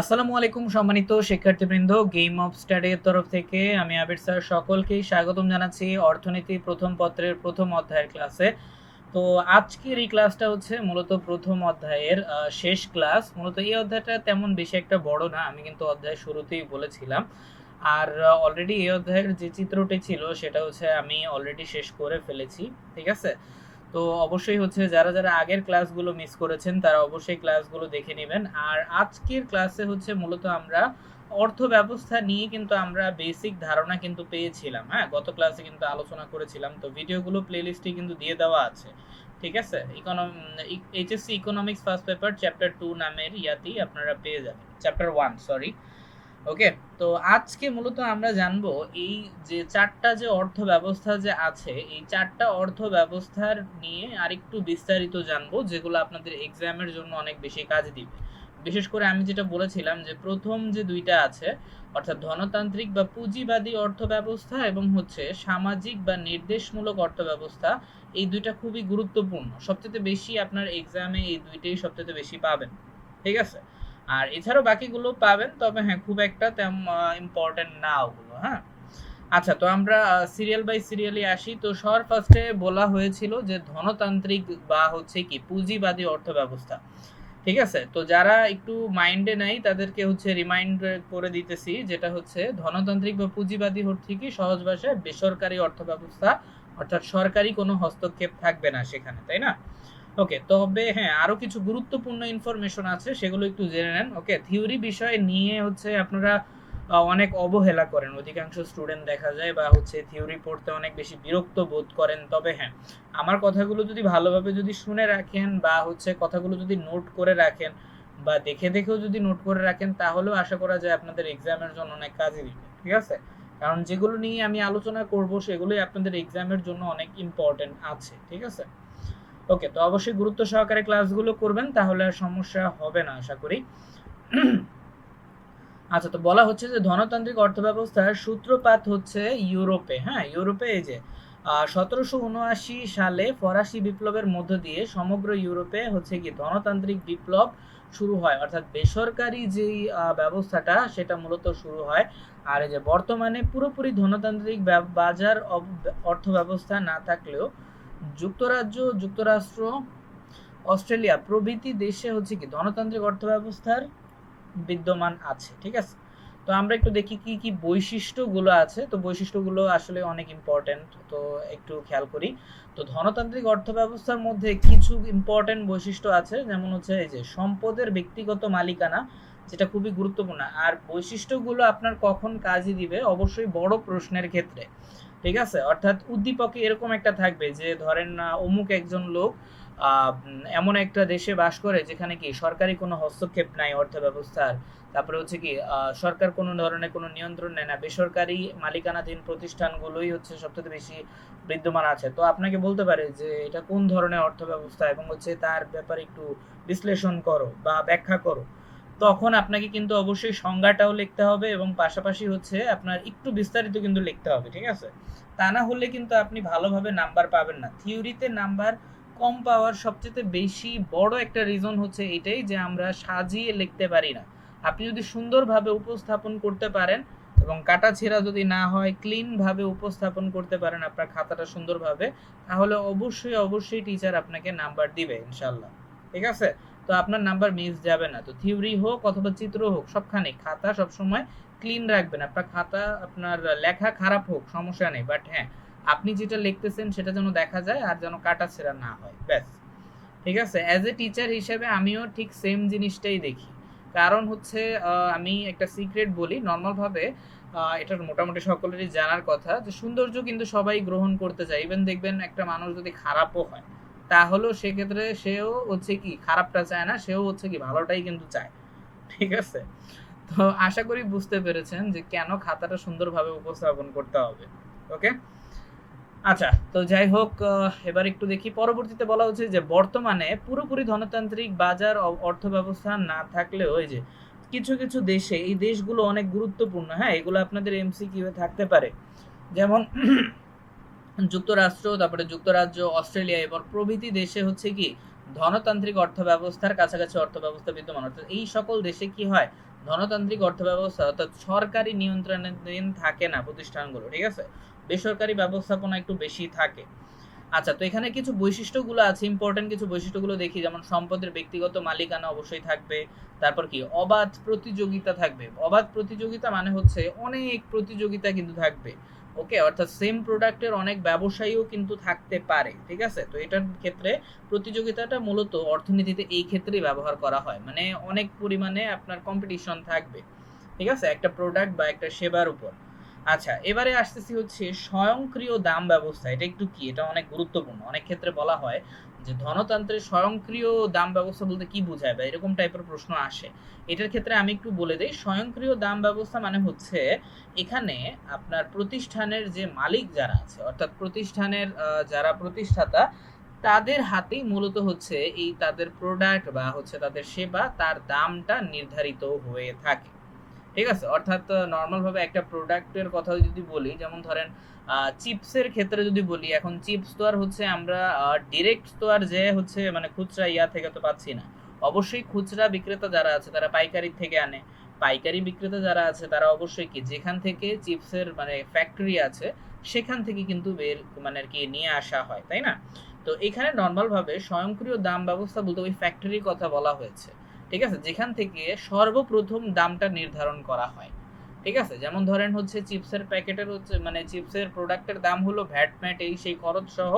আসসালামু আলাইকুম সম্মানিত শিক্ষার্থীবৃন্দ গেম অফ স্টাডির তরফ থেকে আমি আবির স্যার সকলকেই স্বাগতম জানাচ্ছি অর্থনীতি প্রথম পত্রের প্রথম অধ্যায়ের ক্লাসে তো আজকের এই ক্লাসটা হচ্ছে মূলত প্রথম অধ্যায়ের শেষ ক্লাস মূলত এই অধ্যায়টা তেমন বেশি একটা বড় না, আমি কিন্তু অধ্যায় শুরুতেই বলেছিলাম। আর অলরেডি এই অধ্যায়ের যে চিত্রটি ছিল সেটা হচ্ছে আমি অলরেডি শেষ করে ফেলেছি, ঠিক আছে? তো অবশ্যই হচ্ছে যারা যারা আগের ক্লাসগুলো মিস করেছেন, তারা অবশ্যই ক্লাসগুলো দেখে নেবেন। আর আজকের ক্লাসে হচ্ছে মূলত আমরা অর্থ ব্যবস্থা নিয়ে কিন্তু আমরা বেসিক ধারণা কিন্তু পেয়েছিলাম। হ্যাঁ গত ক্লাসে কিন্তু আলোচনা করেছিলাম। তো ভিডিওগুলো প্লেলিস্টে কিন্তু দিয়ে দেওয়া আছে। ঠিক আছে? ইকোনম HSC economics first paper chapter two নামের ইয়াতেই আপনারা পেয়ে যাবেন। চ্যাপ্টার ওয়ান সরি ওকে তো আজকে মূলত আমরা জানব এই যে চারটা যে অর্থ ব্যবস্থা যে আছে, এই চারটা অর্থ ব্যবস্থার নিয়ে আরেকটু বিস্তারিত জানব, যেগুলো আপনাদের এক্সামের জন্য অনেক বেশি কাজ দিবে। বিশেষ করে আমি যেটা বলেছিলাম যে প্রথম যে দুইটা আছে, অর্থাৎ ধনতান্ত্রিক বা পুঁজিবাদী অর্থ ব্যবস্থা এবং হচ্ছে সামাজিক বা নির্দেশমূলক অর্থ ব্যবস্থা এই দুইটা খুবই গুরুত্বপূর্ণ। সবচেয়ে বেশি আপনার এক্সামে এই দুইটাই সবচেয়ে বেশি পাবেন। ঠিক আছে? আর এছাড়াও বাকিগুলো পাবেন, তবে হ্যাঁ খুব একটা তেমন ইম্পর্টেন্ট না ওগুলো হ্যাঁ? আচ্ছা তো আমরা সিরিয়াল বাই সিরিয়ালি আসি। তো সবার ফার্স্টে বলা হয়েছিল যে ধনতান্ত্রিক বা হচ্ছে কি, পুঁজিবাদী অর্থ ব্যবস্থা ঠিক আছে? তো যারা একটু মাইন্ডে নাই, তাদেরকে হচ্ছে রিমাইন্ড করে দিতেছি, যেটা হচ্ছে ধনতান্ত্রিক বা পুঁজিবাদী হচ্ছে কি সহজ ভাষায় বেসরকারি অর্থ ব্যবস্থা অর্থাৎ সরকারি কোনো হস্তক্ষেপ থাকবে না সেখানে, তাই না? ওকে তবে হ্যাঁ আরও কিছু গুরুত্বপূর্ণ ইনফরমেশন আছে, সেগুলো একটু জেনে নেন। ওকে থিওরি বিষয় নিয়ে হচ্ছে আপনারা অনেক অবহেলা করেন। অধিকাংশ স্টুডেন্ট দেখা যায় বা হচ্ছে থিওরি পড়তে অনেক বেশি বিরক্ত বোধ করেন। তবে হ্যাঁ আমার কথাগুলো যদি ভালোভাবে যদি শুনে রাখেন বা হচ্ছে কথাগুলো যদি নোট করে রাখেন বা দেখে দেখেও যদি নোট করে রাখেন, তাহলেও আশা করা যায় আপনাদের এক্সামের জন্য অনেক কাজে দিবে, ঠিক আছে? কারণ যেগুলো নিয়ে আমি আলোচনা করব, সেগুলোই আপনাদের এক্সামের জন্য অনেক ইম্পর্টেন্ট আছে, ঠিক আছে? ওকে তো অবশ্যই গুরুত্ব সহকারে ক্লাসগুলো করবেন, তাহলে সমস্যা হবে না, আশা করি। আচ্ছা তো বলা হচ্ছে যে ধনতান্ত্রিক অর্থব্যবস্থার সূত্রপাত হচ্ছে ইউরোপে হ্যাঁ? ইউরোপে এই যে সতেরোশো উনআশি সালে ফরাসি বিপ্লবের মধ্য দিয়ে সমগ্র ইউরোপে হচ্ছে কি ধনতান্ত্রিক বিপ্লব শুরু হয়। অর্থাৎ বেসরকারি যেই ব্যবস্থাটা, সেটা মূলত শুরু হয়। আর এই যে বর্তমানে পুরোপুরি ধনতান্ত্রিক বাজার অর্থ ব্যবস্থা না থাকলেও যুক্তরাজ্য, যুক্তরাষ্ট্র, অস্ট্রেলিয়া প্রভৃতি দেশে হচ্ছে কি ধনতান্ত্রিক অর্থ ব্যবস্থার বিদ্যমান আছে, ঠিক আছে? তো আমরা একটু দেখি কি কি বৈশিষ্ট্যগুলো আছে। তো বৈশিষ্ট্যগুলো আসলে অনেক ইম্পর্টেন্ট তো একটু খেয়াল করি। তো ধনতান্ত্রিক অর্থ ব্যবস্থার মধ্যে কিছু ইম্পর্টেন্ট বৈশিষ্ট্য আছে। যেমন হচ্ছে এই যে সম্পদের ব্যক্তিগত মালিকানা, যেটা খুবই গুরুত্বপূর্ণ। আর বৈশিষ্ট্যগুলো আপনার কখন কাজে দিবে? অবশ্যই বড় প্রশ্নের ক্ষেত্রে। ঠিক আছে? অর্থাৎ উদ্দীপকে এরকম একটা থাকবে যে, ধরেন অমুক একজন লোক এমন একটা দেশে বাস করে যেখানে কি সরকারি কোনো হস্তক্ষেপ নাই অর্থ ব্যবস্থার তারপরে হচ্ছে কি সরকার কোনো ধরনের কোনো নিয়ন্ত্রণ নেয় না। বেসরকারি মালিকানাধীন প্রতিষ্ঠানগুলোই হচ্ছে সবচেয়ে বেশি বিদ্যমান আছে। তো আপনাকে বলতে পারে যে, এটা কোন ধরনের অর্থ ব্যবস্থা এবং হচ্ছে তার ব্যাপারে একটু বিশ্লেষণ করো বা ব্যাখ্যা করো। তখন আপনাকে কিন্তু অবশ্যই সংজ্ঞাটাও লিখতে হবে এবং পাশাপাশি হচ্ছে আপনার একটু বিস্তারিত কিন্তু লিখতে হবে, ঠিক আছে? তা না হলে কিন্তু আপনি ভালোভাবে নাম্বার পাবেন না। থিওরিতে নাম্বার কম পাওয়ার সবচেয়ে বেশি বড় একটা রিজন হচ্ছে এটাই যে আমরা সাজিয়ে লিখতে পারি না। আপনি যদি সুন্দরভাবে উপস্থাপন করতে পারেন এবং কাটা ছেঁড়া যদি না হয় ক্লিন ভাবে উপস্থাপন করতে পারেন আপনার খাতাটা সুন্দরভাবে, তাহলে অবশ্যই অবশ্যই টিচার আপনাকে নাম্বার দিবে ইনশাল্লাহ ঠিক আছে? তো আপনার নাম্বার মিস যাবে না। তো থিওরি হোক অথবা চিত্র হোক সবখানে খাতা সবসময় ক্লিন রাখবেন। আপনার খাতা, আপনার লেখা খারাপ হোক, সমস্যা নেই। বাট হ্যাঁ আপনি যেটা লিখতেছেন সেটা যেন দেখা যায় আর যেন কাটা ছেঁড়া না হয়। ব্যাস। ঠিক আছে? অ্যাজ এ টিচার হিসেবে আমিও ঠিক সেম জিনিসটাই দেখি। কারণ হচ্ছে আমি একটা সিক্রেট বলি। নর্মালভাবে এটার মোটামুটি সকলেরই জানার কথা যে সৌন্দর্য কিন্তু সবাই গ্রহণ করতে চায়। ইভেন দেখবেন একটা মানুষ যদি খারাপও হয় তাহলেও সেক্ষেত্রে সেও হচ্ছে কি খারাপটা চায় না, সেও হচ্ছে কি ভালোটাই কিন্তু চায়, ঠিক আছে? তো আশা করি বুঝতে পেরেছেন যে কেন খাতাটা সুন্দরভাবে উপস্থাপন করতে হবে, ওকে? আচ্ছা তো যাই হোক এবার একটু দেখি, পরবর্তীতে বলা হচ্ছে যে বর্তমানে পুরোপুরি ধনতান্ত্রিক বাজার অর্থ ব্যবস্থা না থাকলেও ওই যে কিছু কিছু দেশে, এই দেশগুলো অনেক গুরুত্বপূর্ণ হ্যাঁ? এগুলো আপনাদের এমসি কীভাবে থাকতে পারে। যেমন যুক্তরাষ্ট্র, তারপরে যুক্তরাজ্য, অস্ট্রেলিয়া এবার প্রভৃতি দেশে হচ্ছে কি, ধনতান্ত্রিক অর্থ ব্যবস্থার কাছাকাছি অর্থ ব্যবস্থা বিদ্যমান। অর্থাৎ এই সকল দেশে কি হয়? ধনতান্ত্রিক অর্থব্যবস্থা, অর্থাৎ সরকারি নিয়ন্ত্রণাধীন থাকে না প্রতিষ্ঠানগুলো, ঠিক আছে? বেসরকারি ব্যবস্থাপনা একটু বেশি থাকে। আচ্ছা তো এখানে কিছু বৈশিষ্ট্যগুলো আছে ইম্পর্টেন্ট কিছু বৈশিষ্ট্যগুলো দেখি, যেমন সম্পদের ব্যক্তিগত মালিকানা অবশ্যই থাকবে, তারপর কি, অবাধ প্রতিযোগিতা থাকবে। অবাধ প্রতিযোগিতা মানে হচ্ছে অনেক প্রতিযোগিতা কিন্তু থাকবে। ওকে অর্থাৎ সেম প্রোডাক্টের অনেক ব্যবসায়ীও কিন্তু থাকতে পারে, ঠিক আছে? তো এটার ক্ষেত্রে প্রতিযোগিতাটা মূলত অর্থনীতিতে এই ক্ষেত্রেই ব্যবহার করা হয়। মানে অনেক পরিমাণে আপনার কম্পিটিশন থাকবে, ঠিক আছে? একটা প্রোডাক্ট বা একটা সেবার উপর। আচ্ছা এবারে আসতেছি হচ্ছে স্বয়ংক্রিয় দাম ব্যবস্থা। এটা একটু কি? এটা অনেক গুরুত্বপূর্ণ। অনেক ক্ষেত্রে বলা হয় যে ধনতন্ত্রের স্বয়ংক্রিয় দাম ব্যবস্থা বলতে কি বোঝায় বা এরকম টাইপের প্রশ্ন আসে? এটার ক্ষেত্রে আমি একটু বলে দিই, স্বয়ংক্রিয় দাম ব্যবস্থা মানে হচ্ছে এখানে আপনার প্রতিষ্ঠানের যে মালিক যারা আছে, অর্থাৎ প্রতিষ্ঠানের যারা প্রতিষ্ঠাতা, তাদের হাতেই মূলত হচ্ছে এই তাদের প্রোডাক্ট বা হচ্ছে তাদের সেবা, তার দামটা নির্ধারিত হয়ে থাকে। ঠিক আছে? অর্থাৎ নর্মাল ভাবে একটা প্রোডাক্টের কথা যদি বলি, যেমন ধরেন চিপসের ক্ষেত্রে যদি বলি, এখন চিপস তো আর হচ্ছে আমরা ডিরেক্ট তো আর যে হচ্ছে মানে খুচরা ইয়া থেকে তো পাচ্ছি না। অবশ্যই খুচরা বিক্রেতা যারা আছে, তারা পাইকারি থেকে আনে। পাইকারি বিক্রেতা যারা আছে, তারা অবশ্যই কি, যেখান থেকে চিপসের মানে ফ্যাক্টরি আছে, সেখান থেকে কিন্তু বের মানে আর কি নিয়ে আসা হয়, তাই না? তো এখানে নর্মাল ভাবে স্বয়ংক্রিয় দাম ব্যবস্থা বলতে ওই ফ্যাক্টরির কথা বলা হয়েছে। ঠিক আছে? যেখান থেকে সর্বপ্রথম দামটা নির্ধারণ করা হয়। ঠিক আছে? যেমন ধরেন হচ্ছে চিপসের প্যাকেটের হচ্ছে মানে চিপসের প্রোডাক্টের দাম হলো ভ্যাট, ম্যাট, এই সেই খরচ সহ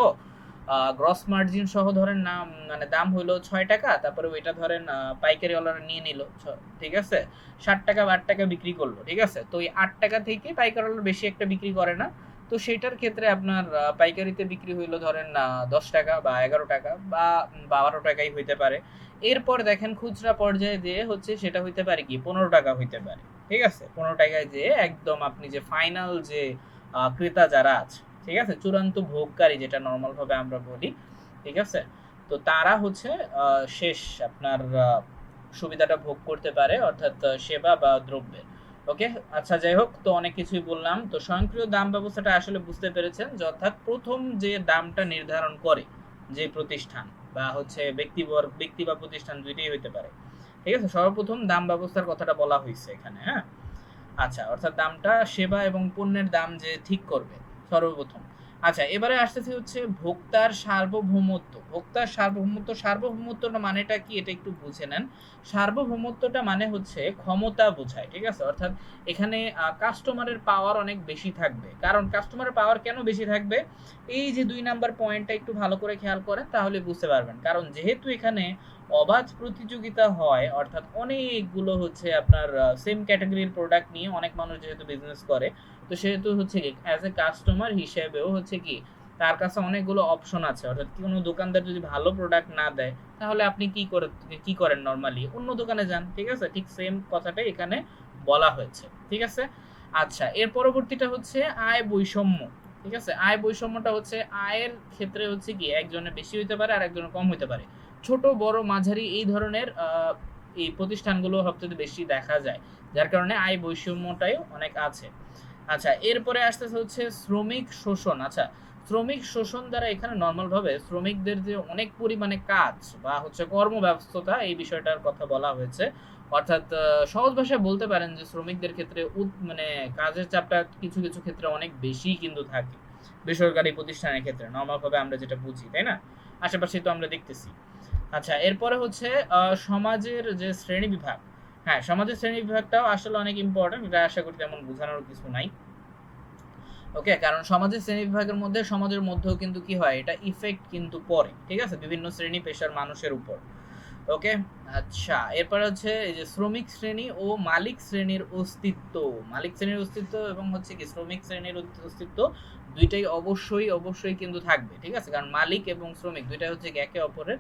গ্রস মার্জিন সহ ধরেন না মানে দাম হলো ছয় টাকা, তারপরে ওইটা ধরেন পাইকারি ওয়ালারা নিয়ে নিল ঠিক আছে? ষাট টাকা বা আট টাকা বিক্রি করল, ঠিক আছে? তো এই আট টাকা থেকে পাইকারি বেশি একটা বিক্রি করে না। তো সেটার ক্ষেত্রে আপনার পাইকারিতে বিক্রি হইল ধরেন দশ টাকা বা এগারো টাকা বা বারো টাকাই হইতে পারে। এরপর দেখেন খুচরা পর্যায়ে দিয়ে হচ্ছে সেটা হইতে পারে কি, পনেরো টাকা হইতে পারে। ঠিক আছে? পনেরো টাকায় যে একদম আপনি যে ফাইনাল যে ক্রেতা যারা আছে, ঠিক আছে? চূড়ান্ত ভোগকারী যেটা নর্মালভাবে আমরা বলি, ঠিক আছে? তো তারা হচ্ছে শেষ আপনার সুবিধাটা ভোগ করতে পারে, অর্থাৎ সেবা বা দ্রব্যের। ওকে? আচ্ছা যাই হোক, তো অনেক কিছুই বললাম। তো স্বয়ংক্রিয় দাম ব্যবস্থাটা আসলে বুঝতে পেরেছেন অর্থাৎ প্রথম যে দামটা নির্ধারণ করে যে প্রতিষ্ঠান বা হচ্ছে ব্যক্তি ব্যক্তি বা প্রতিষ্ঠান দুইটাই হইতে পারে। ঠিক আছে? সর্বপ্রথম দাম ব্যবস্থার কথাটা বলা হয়েছে এখানে হ্যাঁ? আচ্ছা অর্থাৎ দামটা সেবা এবং পণ্যের দাম যে ঠিক করবে, সর্বপ্রথম। আচ্ছা এবারে আসতেছি হচ্ছে ভোক্তার সার্বভৌমত্ব। ভোক্তার সার্বভৌমত্ব সার্বভৌমত্বটা মানেটা কি এটা একটু বুঝে নেন। সার্বভৌমত্বটা মানে হচ্ছে ক্ষমতা বোঝায়, ঠিক আছে? অর্থাৎ এখানে কাস্টমারের পাওয়ার অনেক বেশি থাকবে। কারণ কাস্টমারের পাওয়ার কেন বেশি থাকবে? এই যে দুই নাম্বার পয়েন্টটা একটু ভালো করে খেয়াল করেন, তাহলে বুঝতে পারবেন। কারণ যেহেতু এখানে অবাধ প্রতিযোগিতা হয়, অর্থাৎ অনেকগুলো হচ্ছে আপনার সেম ক্যাটাগরির প্রোডাক্ট নিয়ে অনেক মানুষ যেহেতু বিজনেস করে, তো সেহেতু হচ্ছে কি অ্যাজ এ কাস্টমার হিসেবেও হচ্ছে কি, তার কাছে অনেকগুলো অপশন আছে। অর্থাৎ কোনো দোকানদার যদি ভালো প্রোডাক্ট না দেয়, তাহলে আপনি কি করে, কি করেন নর্মালি অন্য দোকানে যান, ঠিক আছে? ঠিক সেম কথাটাই এখানে বলা হয়েছে, ঠিক আছে? আচ্ছা এর পরবর্তীটা হচ্ছে আয় বৈষম্য, ঠিক আছে? আয় বৈষম্যটা হচ্ছে, আয়ের ক্ষেত্রে হচ্ছে কি, একজনের বেশি হইতে পারে আর একজনের কম হইতে পারে। ছোট, বড়, মাঝারি এই ধরনের এই প্রতিষ্ঠানগুলো সবচেয়ে বেশি দেখা যায়। যার কারণে আয় বৈষম্যটাই অনেক আছে। আচ্ছা এরপরে আসতেছে হচ্ছে শ্রমিক শোষণ। আচ্ছা শ্রমিক শোষণ দ্বারা এখানে নর্মাল ভাবে শ্রমিকদের যে অনেক পরিমাণে কাজ বা হচ্ছে কর্মব্যস্ততা, এই বিষয়টার কথা বলা হয়েছে। অর্থাৎ সহজ ভাষায় বলতে পারেন যে শ্রমিকদের ক্ষেত্রে মানে কাজের চাপটা কিছু কিছু ক্ষেত্রে অনেক বেশি কিন্তু থাকে। বেসরকারি প্রতিষ্ঠানের ক্ষেত্রে। নর্মাল ভাবে আমরা যেটা বুঝি, তাই না? আশেপাশে তো আমরা দেখতেছি। আচ্ছা এরপরে হচ্ছে সমাজের যে শ্রেণি বিভাগ হ্যাঁ সমাজের শ্রেণি বিভাগটাও আসলে অনেক ইম্পর্টেন্ট এটা আশা করি তেমন বোঝানোর কিছু নাই। ওকে কারণ সমাজের শ্রেণি বিভাগের মধ্যে, সমাজের মধ্যেও কিন্তু কি হয়, এটা ইফেক্ট কিন্তু পড়ে, ঠিক আছে? বিভিন্ন শ্রেণি পেশার মানুষের উপর। ওকে আচ্ছা এরপর হচ্ছে, এই যে শ্রমিক শ্রেণি ও মালিক শ্রেণির অস্তিত্ব, মালিক শ্রেণির অস্তিত্ব এবং হচ্ছে কি, শ্রমিক শ্রেণির অস্তিত্ব দুইটাই অবশ্যই অবশ্যই কিন্তু থাকবে, ঠিক আছে? কারণ মালিক এবং শ্রমিক দুইটাই হচ্ছে একে অপরের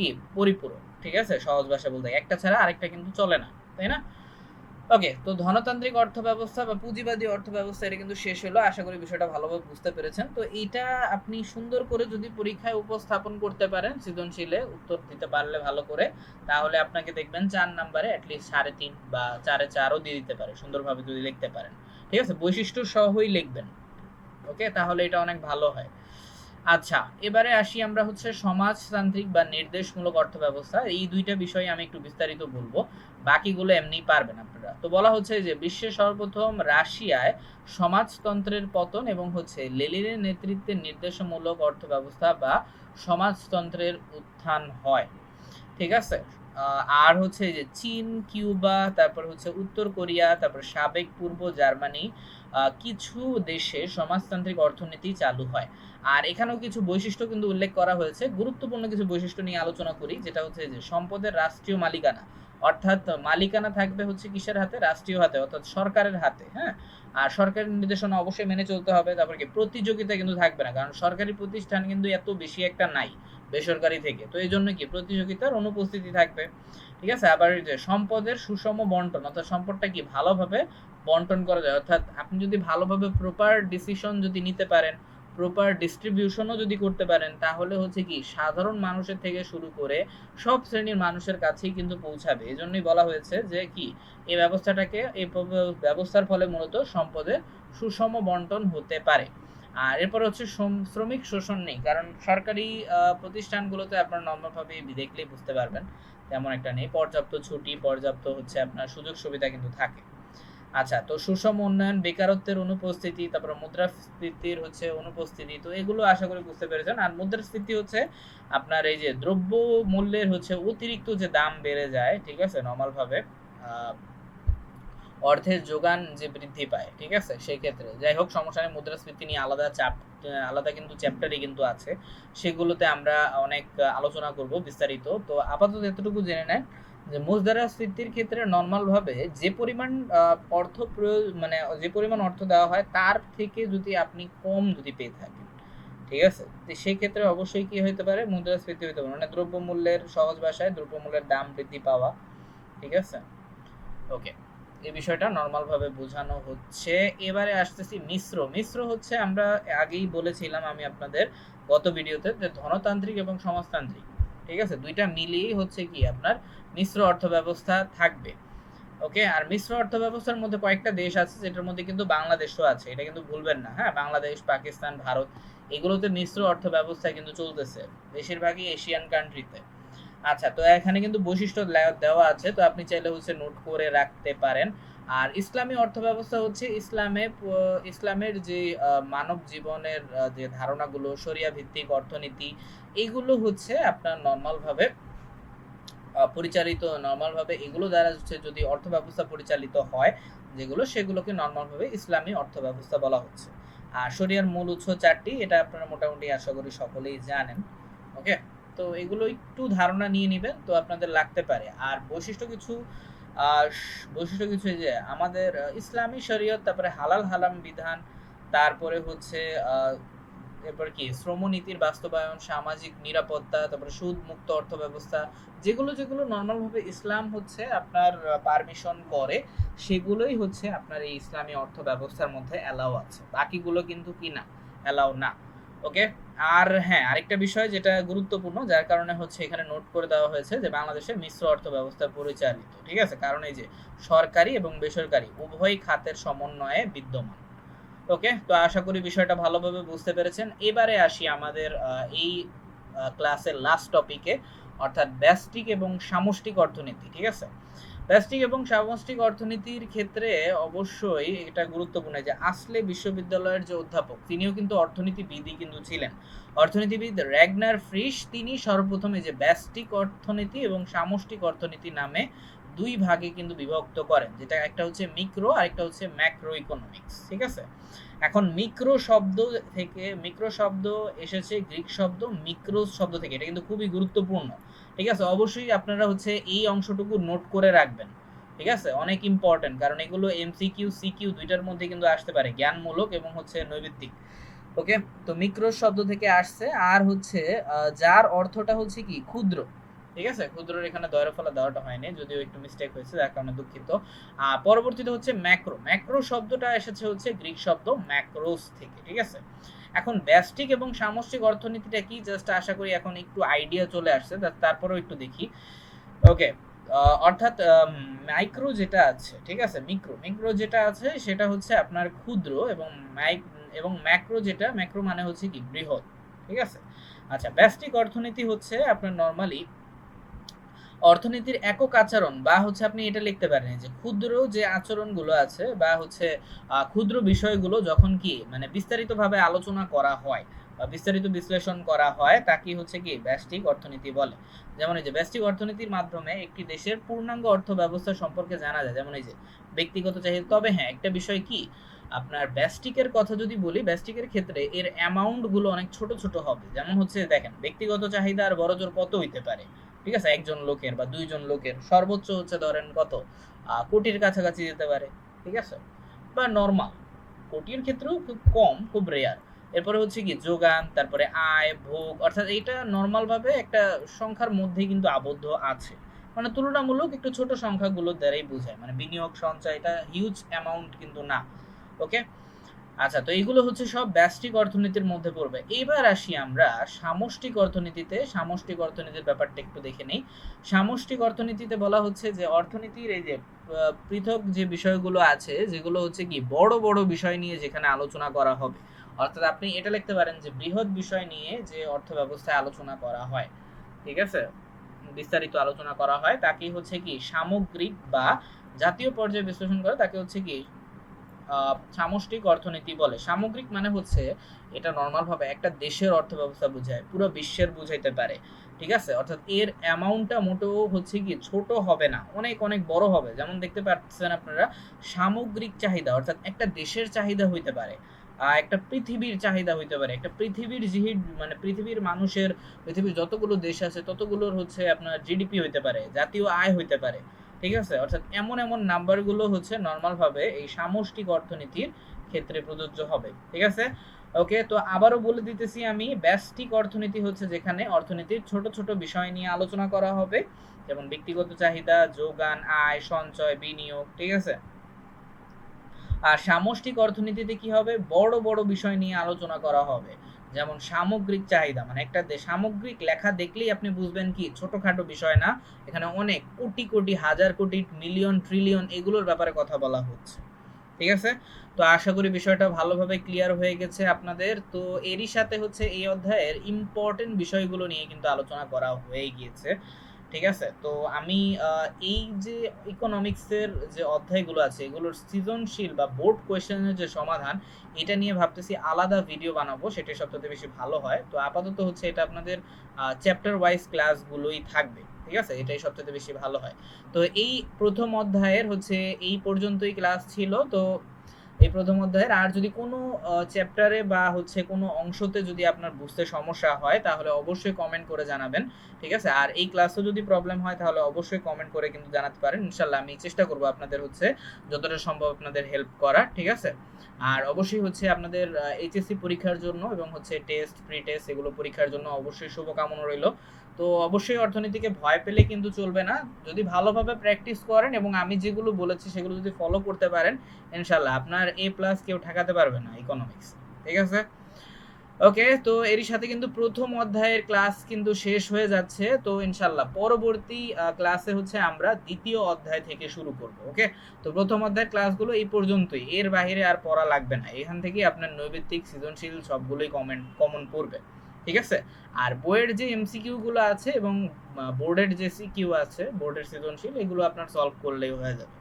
কি? পরিপূরক, ঠিক আছে? সহজ ভাষা বলতে একটা ছাড়া আরেকটা কিন্তু চলে না, তাই না? ওকে তো ধনতান্ত্রিক অর্থ ব্যবস্থা বা পুঁজিবাদী অর্থ ব্যবস্থা এটা কিন্তু শেষ হলো। আশা করি বিষয়টা ভালোভাবে বুঝতে পেরেছেন। তো এইটা আপনি সুন্দর করে যদি পরীক্ষায় উপস্থাপন করতে পারেন সৃজনশীলে, উত্তর দিতে পারলে ভালো করে, তাহলে আপনাকে দেখবেন চার নাম্বারে অ্যাটলিস্ট সাড়ে তিন বা চারে চারও দিয়ে দিতে পারে, সুন্দরভাবে যদি লিখতে পারেন। ঠিক আছে? বৈশিষ্ট্য সহই লিখবেন। ওকে তাহলে এটা অনেক ভালো হয়। আচ্ছা এবারে আসি আমরা হচ্ছে সমাজতান্ত্রিক বা নির্দেশমূলক অর্থ ব্যবস্থা এই দুইটা বিষয়ে আমি একটু বিস্তারিত বলব। বাকিগুলো এমনি পারবেন আপনারা। তো বলা হচ্ছে যে বিশ্বের সর্বপ্রথম রাশিয়ায় সমাজতন্ত্রের পতন এবং হচ্ছে লেলিনের নেতৃত্বে নির্দেশমূলক অর্থ ব্যবস্থা বা সমাজতন্ত্রের উত্থান হয়। ঠিক আছে? আর হচ্ছে যে চীন, কিউবা, তারপর হচ্ছে উত্তর কোরিয়া, তারপর সাবেক পূর্ব জার্মানি কিছু দেশে সমাজতান্ত্রিক অর্থনীতি চালু হয়। আর এখানেও কিছু বৈশিষ্ট্য কিন্তু উল্লেখ করা হয়েছে। গুরুত্বপূর্ণ কিছু বৈশিষ্ট্য নিয়ে আলোচনা করি, যেটা হচ্ছে যে সম্পদের রাষ্ট্রীয় মালিকানা। অর্থাৎ মালিকানা থাকবে হচ্ছে কিসের হাতে? রাষ্ট্রীয় হাতে, অর্থাৎ সরকারের হাতে হ্যাঁ? আর সরকারের নির্দেশনা অবশ্যই মেনে চলতে হবে, তারপর কি? প্রতিযোগিতা কিন্তু থাকবে না, কারণ সরকারি প্রতিষ্ঠান কিন্তু এত বেশি একটা নাই বেসরকারি থেকে। তো এই জন্য কি? প্রতিযোগিতার অনুপস্থিতি থাকবে। ঠিক আছে? আবার যে সম্পদের সুষম বন্টন, অর্থাৎ সম্পদটা কি? ভালোভাবে বন্টন করা যায়। অর্থাৎ আপনি যদি ভালোভাবে প্রপার ডিসিশন যদি নিতে পারেন প্রপার ডিস্ট্রিবিউশনও যদি করতে পারেন, তাহলে হচ্ছে কি সাধারণ মানুষের থেকে শুরু করে সব শ্রেণির মানুষের কাছেই কিন্তু পৌঁছাবে। এই জন্যই বলা হয়েছে যে কি এই ব্যবস্থাটাকে, এই ব্যবস্থার ফলে মূলত সম্পদের সুষম বন্টন হতে পারে। আর এরপর হচ্ছে শ্রমিক শোষণ নেই, কারণ সরকারি প্রতিষ্ঠানগুলোতে আপনার নর্মালভাবে দেখলেই বুঝতে পারবেন, তেমন একটা নেই। পর্যাপ্ত ছুটি, পর্যাপ্ত হচ্ছে আপনার সুযোগ সুবিধা কিন্তু থাকে। আচ্ছা তো সুষম উন্নয়ন বেকারত্বের অনুপস্থিতি তারপর মুদ্রাস্ফীতির হচ্ছে অনুপস্থিতি তো এগুলো আশা করি বুঝতে পেরেছেন। আর মুদ্রাস্ফীতি হচ্ছে আপনার এই যে দ্রব্য মূল্যের হচ্ছে অতিরিক্ত যে দাম বেড়ে যায় ঠিক আছে নর্মাল ভাবে আহ, অর্থের যোগান যে বৃদ্ধি পায় ঠিক আছে সেই ক্ষেত্রে। যাই হোক সমস্যা নেই মুদ্রাস্ফীতি নিয়ে আলাদা চাপ আলাদা কিন্তু চ্যাপ্টারই কিন্তু আছে। সেগুলোতে আমরা অনেক আলোচনা করব বিস্তারিত। তো আপাতত এতটুকু জেনে নেন। যে মুদ্রাস্ফীতির ক্ষেত্রে নর্মাল ভাবে যে পরিমাণ অর্থ প্রয়োগ মানে যে পরিমাণ অর্থ দেওয়া হয়, তার থেকে যদি আপনি কম যদি পেয়ে থাকেন, ঠিক আছে? তো সেই ক্ষেত্রে অবশ্যই কি হতে পারে? মুদ্রাস্ফীতি হতে পারে। মানে দ্রব্যমূল্যের সহজ ভাষায় দ্রব্যমূল্যের দাম বৃদ্ধি পাওয়া, ঠিক আছে? ওকে এই বিষয়টা নর্মাল ভাবে বোঝানো হচ্ছে। এবারে আসতেছি মিশ্র। মিশ্র হচ্ছে আমরা আগেই বলেছিলাম আমি আপনাদের গত ভিডিওতে যে ধনতান্ত্রিক এবং সমাজতান্ত্রিক। ঠিক আছে? দুইটা মিলিয়েই হচ্ছে কি আপনার মিশ্র অর্থ ব্যবস্থা থাকবে। ওকে? আর মিশ্র অর্থ ব্যবস্থার মধ্যে কয়েকটা দেশ আছে, যেটার মধ্যে কিন্তু বাংলাদেশও আছে। এটা কিন্তু ভুলবেন না হ্যাঁ? বাংলাদেশ, পাকিস্তান, ভারত, এগুলোতে মিশ্র অর্থ ব্যবস্থা কিন্তু চলতেছে বেশিরভাগই এশিয়ান কান্ট্রিতে আচ্ছা তো এখানে কিন্তু বৈশিষ্ট্য দেওয়া আছে। তো আপনি চাইলে হচ্ছে নোট করে রাখতে পারেন। আর ইসলামী অর্থ ব্যবস্থা হচ্ছে ইসলামে ইসলামের যে মানব জীবনের যে ধারণাগুলো শরিয়া ভিত্তিক অর্থনীতি, এগুলো হচ্ছে আপনার নর্মালভাবে পরিচালিত, নর্মালভাবে এগুলো দ্বারা হচ্ছে যদি অর্থ ব্যবস্থা পরিচালিত হয়, যেগুলো সেগুলোকে নর্মালভাবে ইসলামী অর্থ ব্যবস্থা বলা হচ্ছে। আর শরিয়ার মূল উৎস চারটি, এটা আপনারা মোটামুটি আশা করি সকলেই জানেন ওকে তো এগুলো একটু ধারণা নিয়ে নেবেন, তো আপনাদের লাগতে পারে। আর বৈশিষ্ট্য কিছু বৈশিষ্ট্য কিছু যে আমাদের ইসলামী শরীয়ত, তারপরে হালাল হালাম বিধান, তারপরে হচ্ছে এরপর কি, শ্রমনীতির বাস্তবায়ন, সামাজিক নিরাপত্তা, তারপরে সুদ মুক্ত অর্থ ব্যবস্থা যেগুলো যেগুলো নর্মালভাবে ইসলাম হচ্ছে আপনার পারমিশন করে, সেগুলোই হচ্ছে আপনার এই ইসলামী অর্থ ব্যবস্থার মধ্যে অ্যালাউ আছে। বাকিগুলো কিন্তু কি না অ্যালাউ না ওকে আর হ্যাঁ আরেকটা বিষয় যেটা গুরুত্বপূর্ণ, যার কারণে হচ্ছে এখানে নোট করে দেওয়া হয়েছে যে বাংলাদেশে মিশ্র অর্থ ব্যবস্থা পরিচালিত, ঠিক আছে? কারণ এই যে সরকারি এবং বেসরকারি উভয় খাতের সমন্বয়ে বিদ্যমান ওকে তো আশা করি বিষয়টা ভালোভাবে বুঝতে পেরেছেন। এবারে আসি আমাদের এই ক্লাসের লাস্ট টপিকে অর্থাৎ ব্যষ্টিক এবং সামষ্টিক অর্থনীতি, ঠিক আছে? ব্যষ্টিক এবং সামষ্টিক অর্থনীতির ক্ষেত্রে অবশ্যই এটা গুরুত্বপূর্ণ যে আসলে বিশ্ববিদ্যালয়ের যে অধ্যাপক, তিনিও কিন্তু অর্থনীতিবিদই কিন্তু ছিলেন। অর্থনীতিবিদ র্যাগনার ফ্রিশ, তিনি সর্বপ্রথম যে ব্যষ্টিক অর্থনীতি এবং সামষ্টিক অর্থনীতি নামে দুই ভাগে কিন্তু বিভক্ত করেন, যেটা একটা হচ্ছে মিক্রো আর একটা হচ্ছে ম্যাক্রো ইকোনমিক্স ঠিক আছে? এখন মিক্রো শব্দ থেকে মিক্রো শব্দ এসেছে গ্রিক শব্দ মিক্রোস শব্দ থেকে, এটা কিন্তু খুবই গুরুত্বপূর্ণ, ঠিক আছে? অবশ্যই আপনারা হচ্ছে এই অংশটুকু নোট করে রাখবেন, ঠিক আছে? অনেক ইম্পর্টেন্ট কারণ এগুলো এমসিকিউ সিকিউ দুইটার মধ্যে কিন্তু আসতে পারে, জ্ঞানমূলক এবং হচ্ছে নৈবিত্তিক ওকে তো মিক্রো শব্দ থেকে আসছে, আর হচ্ছে যার অর্থটা হচ্ছে কি? ক্ষুদ্র ঠিক আছে? ক্ষুদ্রের এখানে দয়ের ফলা দেওয়াটা হয়নি, যদিও একটু মিস্টেক হয়েছে, যার কারণে দুঃখিত। পরবর্তীতে হচ্ছে ম্যাক্রো। ম্যাক্রো শব্দটা এসেছে হচ্ছে গ্রিক শব্দ ম্যাক্রোস থেকে, ঠিক আছে? এখন ব্যষ্টিক এবং সামষ্টিক অর্থনীতিটা কি? জাস্ট আশা করি এখন একটু আইডিয়া চলে আসছে তারপরেও একটু দেখি। ওকে অর্থাৎ মাইক্রো যেটা আছে, ঠিক আছে? মিক্রো মিক্রো যেটা আছে, সেটা হচ্ছে আপনার ক্ষুদ্র এবং মাইক এবং ম্যাক্রো যেটা ম্যাক্রো মানে হচ্ছে কি বৃহৎ, ঠিক আছে? আচ্ছা ব্যষ্টিক অর্থনীতি হচ্ছে আপনার নর্মালি অর্থনীতির একক আচরণ বা হচ্ছে আপনি এটা লিখতে পারেন যে ক্ষুদ্র যে আচরণগুলো আছে বা হচ্ছে ক্ষুদ্র বিষয়গুলো যখন কি মানে বিস্তারিতভাবে আলোচনা করা হয় বা বিস্তারিত বিশ্লেষণ করা হয় তাকে হচ্ছে কি ব্যষ্টিক অর্থনীতি বলে। যেমন এই যে ব্যষ্টিক অর্থনীতির মাধ্যমে একটি দেশের পূর্ণাঙ্গ অর্থ ব্যবস্থা সম্পর্কে জানা যায়। যেমন এই যে ব্যক্তিগত চাহিদা, তবে হ্যাঁ একটা বিষয় কি? আপনার ব্যাস্টিকের কথা যদি বলি ব্যাস্টিকের ক্ষেত্রে এর অ্যামাউন্টগুলো অনেক ছোট ছোট হবে। যেমন হচ্ছে দেখেন, ব্যক্তিগত চাহিদা আর বড় জোর কত হইতে পারে? ঠিক আছে? একজন লোকের বা দুইজন লোকের সর্বোচ্চ হচ্ছে ধরেন কত? কোটির কাছাকাছি যেতে পারে, ঠিক আছে? বা নর্মাল কোটির ক্ষেত্রেও খুব কম, খুব রেয়ার এরপরে হচ্ছে কি, যোগান, তারপরে আয়, ভোগ, অর্থাৎ এইটা নর্মাল ভাবে একটা সংখ্যার মধ্যে কিন্তু আবদ্ধ আছে। মানে তুলনামূলক একটু ছোট সংখ্যাগুলো দ্বারাই বোঝায়। মানে বিনিয়োগ সঞ্চয়, এটা হিউজ অ্যামাউন্ট কিন্তু না ওকে আচ্ছা তো এইগুলো হচ্ছে সব ব্যষ্টিক অর্থনীতির মধ্যে পড়বে। এবার আসি আমরা সামষ্টিক অর্থনীতিতে। সামষ্টিক অর্থনীতির ব্যাপারটা একটু দেখে নেই। সামষ্টিক অর্থনীতিতে বলা হচ্ছে যে অর্থনীতির এই যে পৃথক যে বিষয়গুলো আছে, যেগুলো হচ্ছে কি বড় বড় বিষয় নিয়ে যেখানে আলোচনা করা হবে। অর্থাৎ আপনি এটা লিখতে পারেন যে বৃহৎ বিষয় নিয়ে যে অর্থ ব্যবস্থায় আলোচনা করা হয়। ঠিক আছে? বিস্তারিত আলোচনা করা হয়। তাকে হচ্ছে কি সামগ্রিক বা জাতীয় পর্যায়ে বিশ্লেষণ করে তাকে হচ্ছে কি সামষ্টিক অর্থনীতি বলে। সামগ্রিক মানে হচ্ছে এটা নর্মাল ভাবে একটা দেশের অর্থ ব্যবস্থা বোঝায়, পুরো বিশ্বের বুঝাইতে পারে, ঠিক আছে? অর্থাৎ এর অ্যামাউন্টটা মোটেও হচ্ছে কি ছোট হবে না, অনেক অনেক বড় হবে। যেমন দেখতে পাচ্ছেন আপনারা, সামগ্রিক চাহিদা, অর্থাৎ একটা দেশের চাহিদা হইতে পারে একটা পৃথিবীর চাহিদা হইতে পারে, একটা পৃথিবীর জিহিদ মানে পৃথিবীর মানুষের, পৃথিবীর যতগুলো দেশ আছে, ততগুলোর হচ্ছে আপনার জিডিপি হইতে পারে, জাতীয় আয় হইতে পারে। ঠিক আছে? অর্থাৎ এমন এমন নাম্বারগুলো হচ্ছে নর্মাল ভাবে এই সামষ্টিক অর্থনীতির ক্ষেত্রে প্রযোজ্য হবে। ঠিক আছে? ওকে তো আবারও বলে দিতেছি আমি, ব্যষ্টিক অর্থনীতি হচ্ছে যেখানে অর্থনীতির ছোট ছোট বিষয় নিয়ে আলোচনা করা হবে, যেমন ব্যক্তিগত চাহিদা, যোগান, আয়, সঞ্চয়, বিনিয়োগ, ঠিক আছে? আর সামষ্টিক অর্থনীতিতে কি হবে? বড় বড় বিষয় নিয়ে আলোচনা করা হবে। যেমন সামগ্রিক চাহিদা মানে একটা সামগ্রিক লেখা দেখলেই আপনি বুঝবেন কি, ছোটখাটো বিষয় না। এখানে অনেক কোটি কোটি, হাজার কোটি, মিলিয়ন, ট্রিলিয়ন এগুলোর ব্যাপারে কথা বলা হচ্ছে। ঠিক আছে? তো আশা করি বিষয়টা ভালোভাবে ক্লিয়ার হয়ে গেছে আপনাদের। তো এরই সাথে হচ্ছে এই অধ্যায়ের ইম্পর্টেন্ট বিষয়গুলো নিয়ে কিন্তু আলোচনা করা হয়ে গিয়েছে। ঠিক আছে? তো আমি এই যে ইকোনমিক্সের যে অধ্যায়গুলো আছে, এগুলোর সৃজনশীল বা বোর্ড কোয়েশ্চেনের যে সমাধান, এটা নিয়ে ভাবতেছি আলাদা ভিডিও বানাবো সেটা সবচেয়ে বেশি ভালো হয়। তো আপাতত হচ্ছে এটা আপনাদের চ্যাপ্টার ওয়াইজ ক্লাসগুলোই থাকবে, ঠিক আছে? এটাই সবচেয়ে বেশি ভালো হয়। তো এই প্রথম অধ্যায়ের হচ্ছে এই পর্যন্তই ক্লাস ছিল। তো এই প্রথম অধ্যায়ের। আর যদি কোনো চ্যাপ্টারে বা হচ্ছে কোনো অংশতে যদি আপনার বুঝতে সমস্যা হয়, তাহলে অবশ্যই কমেন্ট করে জানাবেন, ঠিক আছে? আর এই ক্লাসে যদি প্রবলেম হয়, তাহলে অবশ্যই কমেন্ট করে কিন্তু জানাতে পারেন। ইনশাল্লাহ আমি চেষ্টা করব আপনাদের হচ্ছে যতটা সম্ভব আপনাদের হেল্প করা ঠিক আছে? আর অবশ্যই হচ্ছে আপনাদের এইচএসসি পরীক্ষার জন্য এবং হচ্ছে টেস্ট প্রি টেস্ট এগুলো পরীক্ষার জন্য অবশ্যই শুভকামনা রইল। তো অবশ্যই অর্থনীতিকে ভয় পেলে কিন্তু চলবে না। যদি ভালোভাবে প্র্যাকটিস করেন এবং আমি যেগুলো বলেছি সেগুলো যদি ফলো করতে পারেন ইনশাল্লাহ আপনার এ প্লাস কেউ ঠেকাতে পারবে না ইকোনমিক্স ঠিক আছে? ওকে তো এরই সাথে কিন্তু প্রথম অধ্যায়ের ক্লাস কিন্তু শেষ হয়ে যাচ্ছে। তো ইনশাল্লাহ পরবর্তী ক্লাসে হচ্ছে আমরা দ্বিতীয় অধ্যায় থেকে শুরু করব। ওকে তো প্রথম অধ্যায়ের ক্লাসগুলো এই পর্যন্তই। এর বাইরে আর পড়া লাগবে না। এখান থেকে আপনার নৈবেত্তিক, সৃজনশীল সবগুলোই কমেন্ট কমন পড়বে। ঠিক আছে? আর বইয়ের যে এমসিকিউ গুলো আছে এবং বোর্ডের যে সিকিউ আছে, বোর্ডের সৃজনশীল, এগুলো আপনার সলভ করলেই হয়ে যাবে।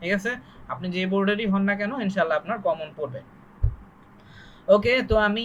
ঠিক আছে? আপনি যে বোর্ডেরই হন না কেন ইনশাল্লাহ আপনার কমন পড়বে ওকে তো আমি